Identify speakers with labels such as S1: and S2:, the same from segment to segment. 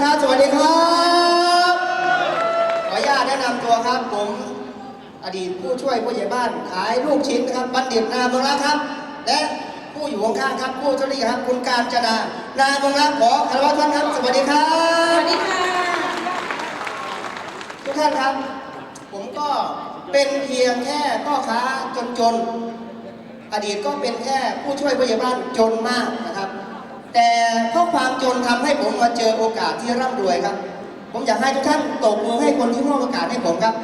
S1: านครับ สวัสดีครับ ขออนุญาตแนะนำตัวครับ ผม อดีตผู้ช่วยผู้ใหญ่บ้านขายลูกชิ้นนะครับ บัณฑิตนาเมืองรักครับ และผู้อยู่ข้างๆครับผู้ช่วยครับ คุณการจนานาเมืองรักขอคารวะท่านครับ สวัสดีครั
S2: ส
S1: บ
S2: วัสดีค่ะ
S1: ทุกท่านครับ ผมก็เป็นเพียงแค่พ่อค้าจนๆ อดีตก็เป็นแค่ผู้ช่วยผู้ใหญ่บ้านจนมากนะครับ แต่เพราะความจนทำให้ผมมาเจอโอกาสที่ร่ำรวยครับ ผมอยากให้ทุกท่านตบมือให้คนที่มอบโอกาสให้ผมครับ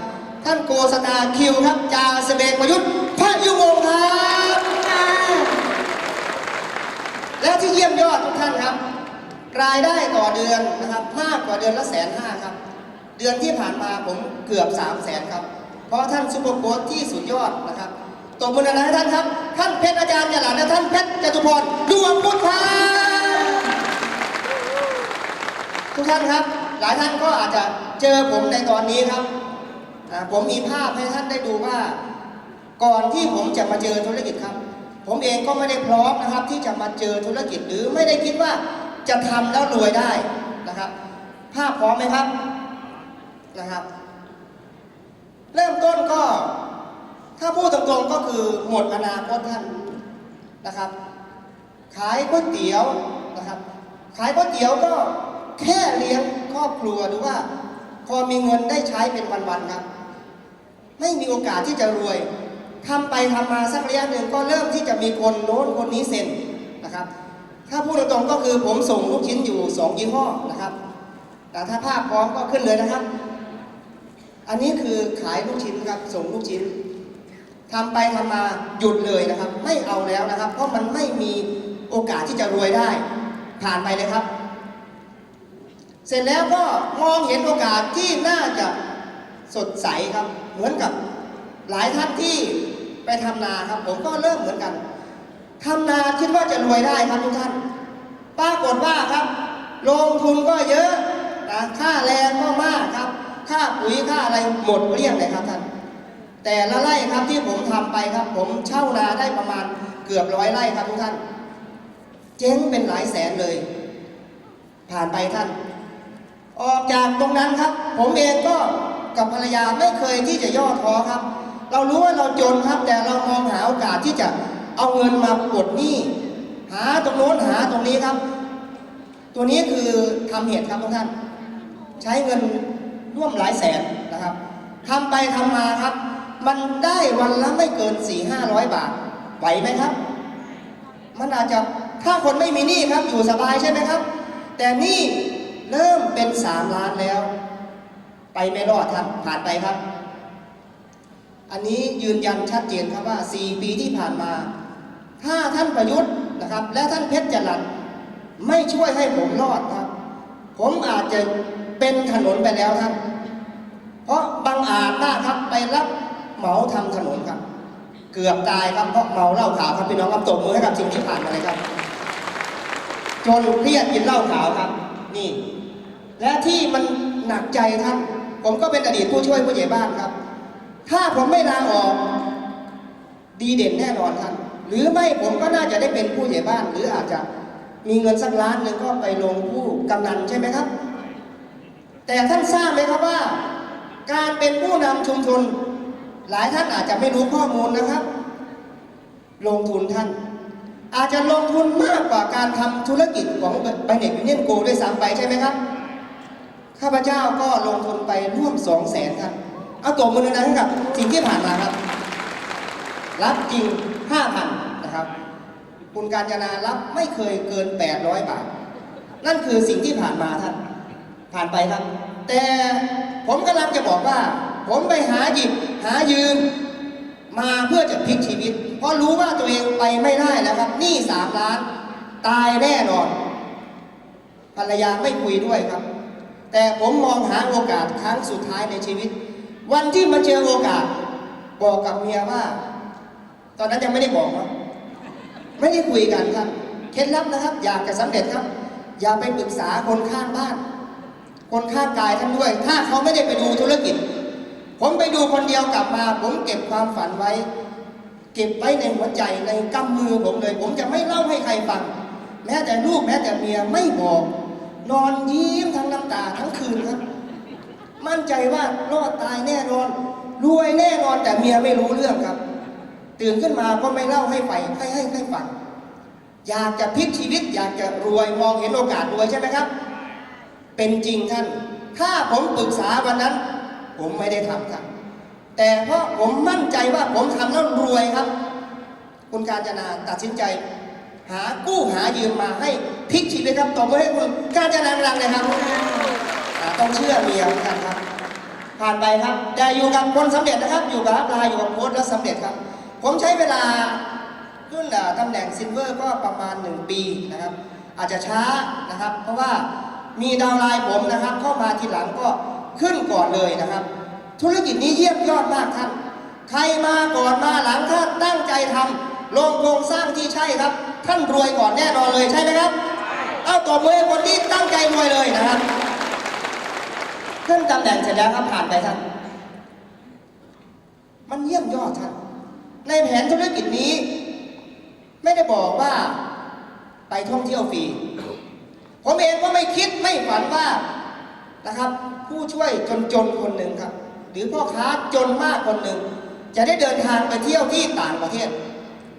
S1: ท่านโกสตาคิวครับจาสเบกประยุทธ์พระยุงงครับและที่เยี่ยมยอดทุกท่านครับ รายได้ต่อเดือนนะครับมากกว่าเดือนละแสนห้าครับ เดือนที่ผ่านมาผมเกือบ3 0 0แสนครับ เพราะท่านซุปเปอร์โค้ชที่สุดยอดนะครับตบมือหนอยนะให้ท่านครับ ท่านเพชรอาจารย์ยาหลานและท่านเพชรจตุพรดวงพุทธา ทุกท่านครับ หลายท่านก็อาจจะเจอผมในตอนนี้ครับ ผมมีภาพให้ท่านได้ดูว่า ก่อนที่ผมจะมาเจอธุรกิจครับ ผมเองก็ไม่ได้พร้อมนะครับ ที่จะมาเจอธุรกิจหรือไม่ได้คิดว่าจะทำแล้วรวยได้นะครับ ภาพพร้อมไหมครับนะครับ เริ่มต้นก็ ถ้าพูดตรงๆก็คือหมดอนาคตท่านนะครับ ขายก๋วยเตี๋ยวนะครับ ขายก๋วยเตี๋ยวก็ แค่เลี้ยงครอบครัวหรือว่า พอมีเงินได้ใช้เป็นวันๆครับ ไม่มีโอกาสที่จะรวยทำไปทำมาสักระยะหนึ่งก็เริ่มที่จะมีคนโน้นคนนี้เซ็นนะครับ ถ้าพูดตรงๆก็คือผมส่งลูกชิ้นอยู่สองยี่ห้อนะครับ แต่ถ้าภาพพร้อมก็ขึ้นเลยนะครับ อันนี้คือขายลูกชิ้นครับส่งลูกชิ้นทำไปทำมาหยุดเลยนะครับ ไม่เอาแล้วนะครับ เพราะมันไม่มีโอกาสที่จะรวยได้ ผ่านไปเลยครับ เสร็จแล้วก็มองเห็นโอกาสที่น่าจะสดใสครับ เหมือนกับหลายท่านที่ไปทำนาครับ ผมก็เริ่มเหมือนกันทำนาคิดว่าจะรวยได้ครับทุกท่านปรากฏว่าครับ ลงทุนก็เยอะนะค่าแรงก็มากครับ ค่าปุ๋ยค่าอะไรหมดเรียงเลยครับท่านแต่ละไร่ครับที่ผมทำไปครับ ผมเช่านาได้ประมาณเกือบร้อยไร่ครับทุกท่าน เจ๊งเป็นหลายแสนเลย ผ่านไปท่าน ออกจากตรงนั้นครับ ผมเองก็กับภรรยาไม่เคยที่จะย่อท้อครับ เรารู้ว่าเราจนครับ แต่เรามองหาโอกาสที่จะเอาเงินมาปลดหนี้หาตรงโน้นหาตรงนี้ครับ ตัวนี้คือทำเหตุครับทุกท่าน ใช้เงินร่วมหลายแสนนะครับทำไปทำมาครับ มันได้วันละไม่เกิน4ี่ห้าร้อยบาทไหวไหมครับ มันอาจจะถ้าคนไม่มีหนี้ครับอยู่สบายใช่ไหมครับ แต่หนี่ เริ่มเป็นสามล้านแล้ว ไปไม่รอดท่านผ่านไปครับ อันนี้ยืนยันชัดเจนครับว่า4ปีที่ผ่านมา ถ้าท่านประยุทธ์นะครับ และท่านเพชรจรัสไม่ช่วยให้ผมรอดครับ ผมอาจจะเป็นถนนไปแล้วท่านเพราะบางอาจหน้าครับไปรับเหมาทำถนนครับ เกือบตายครับเพราะเมาเหล้าขาวครับพี่น้องครับตบมือให้กับสิ่งที่ผ่านมาเลยครับ จนเครียดกินเหล้าขาวครับ นี่ และที่มันหนักใจท่าน ผมก็เป็นอดีตผู้ช่วยผู้ใหญ่บ้านครับ ถ้าผมไม่ลาออก ดีเด่นแน่นอนท่าน หรือไม่ผมก็น่าจะได้เป็นผู้ใหญ่บ้าน หรืออาจจะมีเงินสักล้านหนึ่งก็ไปลงผู้กำนันใช่ไหมครับ แต่ท่านทราบไหมครับว่า การเป็นผู้นำชุมชน หลายท่านอาจจะไม่รู้ข้อมูลนะครับ ลงทุนท่าน อาจจะลงทุนมากกว่าการทำธุรกิจของไบเน็ตยูเนียนโกด้วยซ้ำไปใช่ไหมครับ ข้าพเจ้าก็ลงทุนไปร่วมสองแสนครับ เอาตัวมือนั้นกับ สิ่งที่ผ่านมาครับ รับจริงห้าพันนะครับ คุณการจนารับไม่เคยเกิน 800 บาท นั่นคือสิ่งที่ผ่านมาท่าน ผ่านไปครับ แต่ผมกำลังจะบอกว่า ผมไปหาหยิบหายืม มาเพื่อจะพลิกชีวิต เพราะรู้ว่าตัวเองไปไม่ได้แล้วครับหนี้สามล้าน ตายแน่นอน ภรรยาไม่คุยด้วยครับ แต่ผมมองหาโอกาสครั้งสุดท้ายในชีวิต วันที่มาเจอโอกาส บอกกับเมียว่า ตอนนั้นยังไม่ได้บอกว่าไม่ได้คุยกันครับเคล็ดลับนะครับ อยากจะสำเร็จครับ อย่าไปปรึกษาคนข้างบ้าน คนข้างกายท่านด้วย ถ้าเขาไม่ได้ไปดูธุรกิจ ผมไปดูคนเดียวกลับมา ผมเก็บความฝันไว้ เก็บไว้ในหัวใจในกำมือผมเลย ผมจะไม่เล่าให้ใครฟัง แม้แต่ลูกแม้แต่เมียไม่บอก นอนยิ้มทั้งน้ำตาทั้งคืนครับ มั่นใจว่ารอดตายแน่นอนรวยแน่นอนแต่เมียไม่รู้เรื่องครับ ตื่นขึ้นมาก็ไม่เล่าให้ไปให้ให้ให้ฟังอยากจะพลิกชีวิต อยากจะรวยมองเห็นโอกาสรวยใช่ไหมครับ เป็นจริงท่าน ถ้าผมปรึกษาวันนั้น ผมไม่ได้ทำครับ แต่เพราะผมมั่นใจว่าผมทำแล้วรวยครับ คุณการจนาตัดสินใจ หากู้หายืมมาให้พลิกชีวิตครับตบมือให้คุณการจนาดังเลยครับต้องเชื่อเมียกันครับ ผ่านไปครับแต่อยู่กับคนสำเร็จนะครับ อยู่กับลน์อยู่กับโค้ชแล้วสำเร็จครับ ผมใช้เวลาขึ้นอ่าตำแหน่งซิลเวอร์ก็ประมาณ 1 ปีนะครับ อาจจะช้านะครับ เพราะว่ามีดาวไลน์ผมนะครับ เข้ามาทีหลังก็ ขึ้นก่อนเลยนะครับ ธุรกิจนี้เยี่ยมยอดมากท่านใครมาก่อนมาหลังถ้าตั้งใจทำลงโครงสร้างที่ใช่ครับ ท่านรวยก่อนแน่นอนเลยใช่ไหมครับ เอาตบมือให้คนที่ตั้งใจรวยเลยนะครับขึ้นตำแหน่งเสร็จแล้วครับผ่านไปท่านมันเยี่ยมยอดท่านในแผนธุรกิจนี้ ไม่ได้บอกว่าไปท่องเที่ยวฟรีผมเองก็ไม่คิดไม่ฝันว่า นะครับ ผู้ช่วยจนๆคนหนึ่งครับ หรือพ่อค้าจนมากคนหนึ่ง จะได้เดินทางไปเที่ยวที่ต่างประเทศ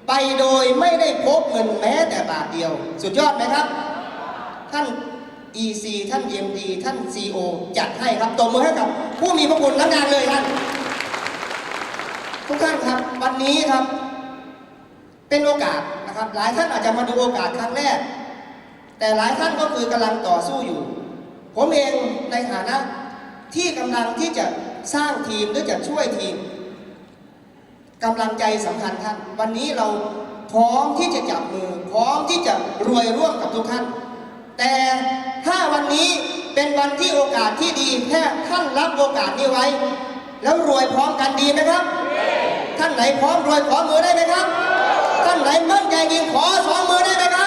S1: ไปโดยไม่ได้พกเงินแม้แต่บาทเดียว สุดยอดไหมครับ ท่าน EC ท่าน MD ท่าน CO จัดให้ครับตบมือให้กับผู้มีพระคุณทั้งงานเลยท่านทุกท่านครับวันนี้ครับ เป็นโอกาสนะครับ หลายท่านอาจจะมาดูโอกาสครั้งแรก แต่หลายท่านก็คือกำลังต่อสู้อยู่ ผมเองในฐานะที่กำลังที่จะสร้างทีมหรือจะช่วยทีมกำลังใจสำคัญท่าน วันนี้เราพร้อมที่จะจับมือพร้อมที่จะรวยร่วมกับทุกท่าน แต่ถ้าวันนี้เป็นวันที่โอกาสที่ดีแค่ท่านรับโอกาสนี้ไว้ แล้วรวยพร้อมกันดีไหมครับ ท่านไหนพร้อมรวยขอมือได้ไหมครับ ท่านไหนมั่นใจจริงขอสองมือได้ไหมครับ